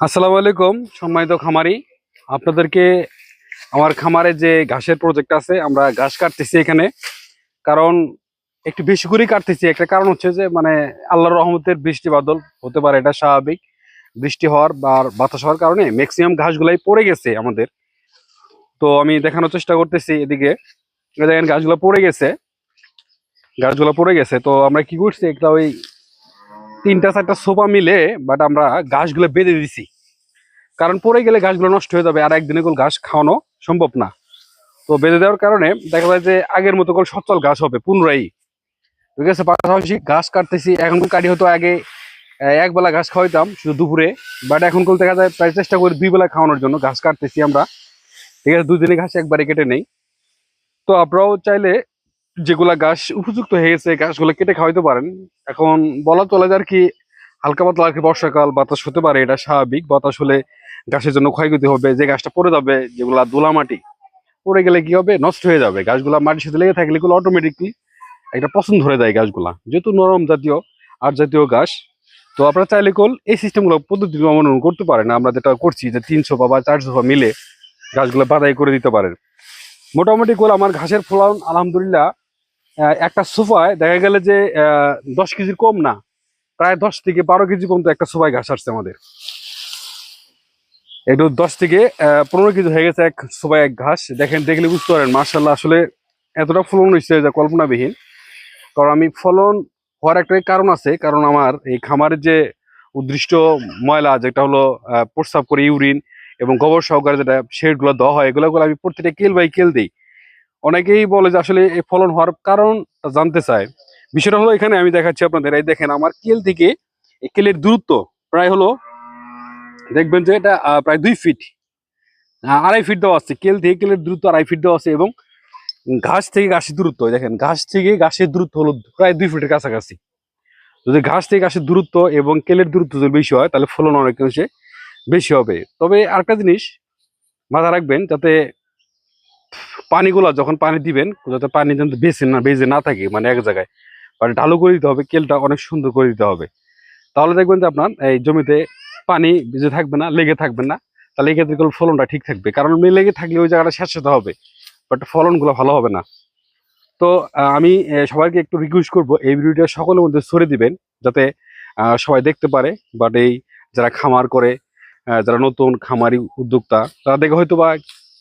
আসসালামু আলাইকুম, সম্মানিত খামারি। আপনাদেরকে আমার খামারে যে ঘাসের প্রজেক্ট আছে, আমরা ঘাস কাটতেছি এখানে। কারণ একটু বেশি করেই কাটতেছি। একটা কারণ হচ্ছে যে মানে আল্লাহর রহমতের বৃষ্টি বাদল হতে পারে, এটা স্বাভাবিক। বৃষ্টি হওয়ার বা বাতাস হওয়ার কারণে ম্যাক্সিমাম ঘাসগুলাই পড়ে গেছে আমাদের। তো আমি দেখানোর চেষ্টা করতেছি এদিকে। দেখেন গাছগুলো পড়ে গেছে। গাছগুলো পড়ে গেছে। তো আমরা কি করছি? একটা ওই তিনটা চারটা সোফা মিলে বাট আমরা গাছগুলো বেঁধে দিছি। কারণ পরে গেলে গাছগুলো নষ্ট হয়ে যাবে আর একদিনে কোন ঘাস খাওয়ানো সম্ভব না। তো বেঁধে দেওয়ার কারণে দেখা যায় যে আগের মতো করে সচ্ছল ঘাস হবে পুনরায়। ঠিক আছে পাশাপাশি ঘাস কাটতেছি। এখন কাটি হতো আগে আহ, এক বেলা ঘাস খাওয়াইতাম শুধু দুপুরে বাট এখন কোন দেখা যায় প্রায় চেষ্টা করি দুই বেলা খাওয়ানোর জন্য ঘাস কাটতেছি আমরা। ঠিক আছে দুদিনে ঘাস একবারে কেটে নেই। তো আপনারাও চাইলে যেগুলা গাছ উপযুক্ত হয়ে গেছে ঘাসগুলো কেটে খাওয়াইতে পারেন। এখন বলা চলে যায় আর কি, হালকা পাতলা আর কি বর্ষাকাল, বাতাস হতে পারে, এটা স্বাভাবিক। বাতাস হলে গাছের জন্য ক্ষয়ক্ষতি হবে, যে গাছটা পড়ে যাবে, যেগুলা দোলা মাটি, পড়ে গেলে কি হবে? নষ্ট হয়ে যাবে। গাছগুলা মাটির সাথে লেগে থাকলে এগুলো অটোমেটিকলি একটা পছন্দ ধরে যায় গাছগুলা যেহেতু নরম জাতীয়, আর জাতীয় গাছ তো আপনারা চাইলে কল এই সিস্টেমগুলো পদ্ধতি অবলম্বন করতে পারেন। আমরা যেটা করছি যে তিনশো বা চারশো মিলে গাছগুলো বাদাই করে দিতে পারেন। মোটামুটি কোল আমার ঘাসের ফলন, আলহামদুলিল্লাহ একটা সোফায় দেখা গেলে যে দশ কেজির কম না প্রায় দশ থেকে বারো কেজি পর্যন্ত একটা সোফায় ঘাস আসছে আমাদের। একটু দশ থেকে পনেরো কেজি হয়ে গেছে এক সোফায় এক ঘাস। দেখেন দেখলে বুঝতে পারেন মার্শাল্লাহ আসলে এতটা ফলন হয়েছে যা কল্পনাবিহীন। কারণ আমি ফলন হওয়ার একটা কারণ আছে কারণ আমার এই খামারের যে উদ্দিষ্ট ময়লা যেটা হলো আহ, প্রস্রাব করে ইউরিন এবং গোবর সহকারে যেটা শেডগুলো দেওয়া হয় এগুলো আমি প্রত্যেকটা কেল বাই কেল দিই। অনেকেই বলে যে আসলে এই ফলন হওয়ার কারণ জানতে চায়। বিষয়টা হলো এখানে আমি দেখাচ্ছি আপনাদের। এই দেখেন, আমার কেল থেকে এই কেলের দূরত্ব প্রায় হলো, দেখবেন যে এটা প্রায় দুই ফিট আড়াই ফিট দেওয়া আছে। কেল থেকে কেলের দূরত্ব আড়াই ফিট দেওয়া আছে এবং ঘাস থেকে গাছের দূরত্ব দেখেন, ঘাস থেকে গাছের দূরত্ব হলো প্রায় দুই ফিটের কাছাকাছি। যদি ঘাস থেকে গাছের দূরত্ব এবং কেলের দূরত্ব যদি বেশি হয়, তাহলে ফলন অনেক বেশি হবে। তবে আরেকটা জিনিস মাথা রাখবেন যাতে পানিগুলা যখন পানি দিবেন, যাতে পানি যেন বেশি না বেজে না থাকে মানে এক জায়গায়। মানে ঢালু করে দিতে হবে, কেলটা অনেক সুন্দর করে দিতে হবে। তাহলে দেখবেন যে আপনার এই জমিতে পানি বেজে থাকবে না, লেগে থাকবে না। তাহলে এই ক্ষেত্রে ফলনটা ঠিক থাকবে। কারণ লেগে থাকলে ওই জায়গাটা হতে হবে বাট ফলনগুলো ভালো হবে না। তো আমি সবাইকে একটু রিকোয়েস্ট করব, এই ভিডিওটা সকলের মধ্যে ছড়ে দিবেন, যাতে সবাই দেখতে পারে বাট এই যারা খামার করে যারা নতুন খামারি উদ্যোক্তা তারা দেখে হয়তো বা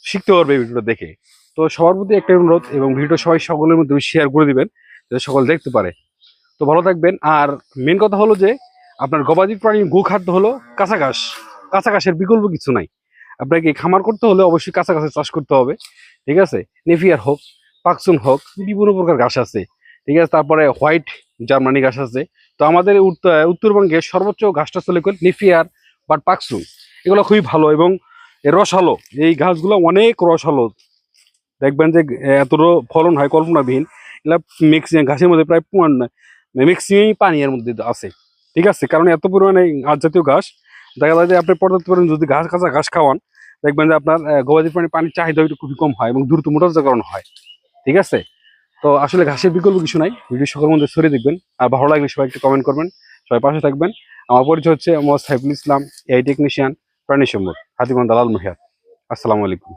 শিখতে পারবে ভিডিওটা দেখে। তো সবার প্রতি একটা অনুরোধ এবং ভিডিও সবাই সকলের মধ্যে শেয়ার করে দিবেন, যাতে সকল দেখতে পারে। তো ভালো থাকবেন। আর মেন কথা হলো যে, আপনার গবাদি প্রাণীর গো খাদ্য হলো কাঁচা ঘাস কাঁচা ঘাসের বিকল্প কিছু নাই। আপনাকে খামার করতে হলে অবশ্যই কাঁচা ঘাসের চাষ করতে হবে, ঠিক আছে? নেফিয়ার হোক পাকসুন হোক, বিভিন্ন প্রকার ঘাস আছে, ঠিক আছে? তারপরে হোয়াইট জার্মানি ঘাস আছে। তো আমাদের উত্তর- উত্তরবঙ্গে সর্বোচ্চ ঘাসটা চলে নেফিয়ার বাট পাকসুন এগুলো খুবই ভালো এবং রসালো, এই ঘাসগুলো অনেক রসালো। দেখবেন যে এতটা ফলন হয়, কল্পনাবিহীন। এগুলা ম্যাক্সিমাম ঘাসের মধ্যে প্রায় ম্যাক্সিমাম পানি এর মধ্যে আছে। ঠিক আছে? কারণ এত পরিমাণে ঘাস জাতীয় ঘাস। দেখা যায় যে আপনি পর্যাপ্ত পরিমাণে যদি ঘাস, কাঁচা ঘাস খাওয়ান, দেখবেন যে আপনার গবাদি প্রাণীর পানির চাহিদা একটু খুবই কম হয় এবং দ্রুত মোটাজাকরণ হয়। ঠিক আছে? তো আসলে ঘাসের বিকল্প কিছু নাই। ভিডিও সকলের মধ্যে সরিয়ে দেখবেন। আর ভালো লাগলে সবাই একটু কমেন্ট করবেন। সবাই পাশে থাকবেন। আমার পরিচয় হচ্ছে মোহাম্মদ সাইফুল ইসলাম এআই টেকনিশিয়ান প্রাণী সম্পদ। হাতিগঞ্জ দালাল মহিয়াত। আসসালামু আলাইকুম।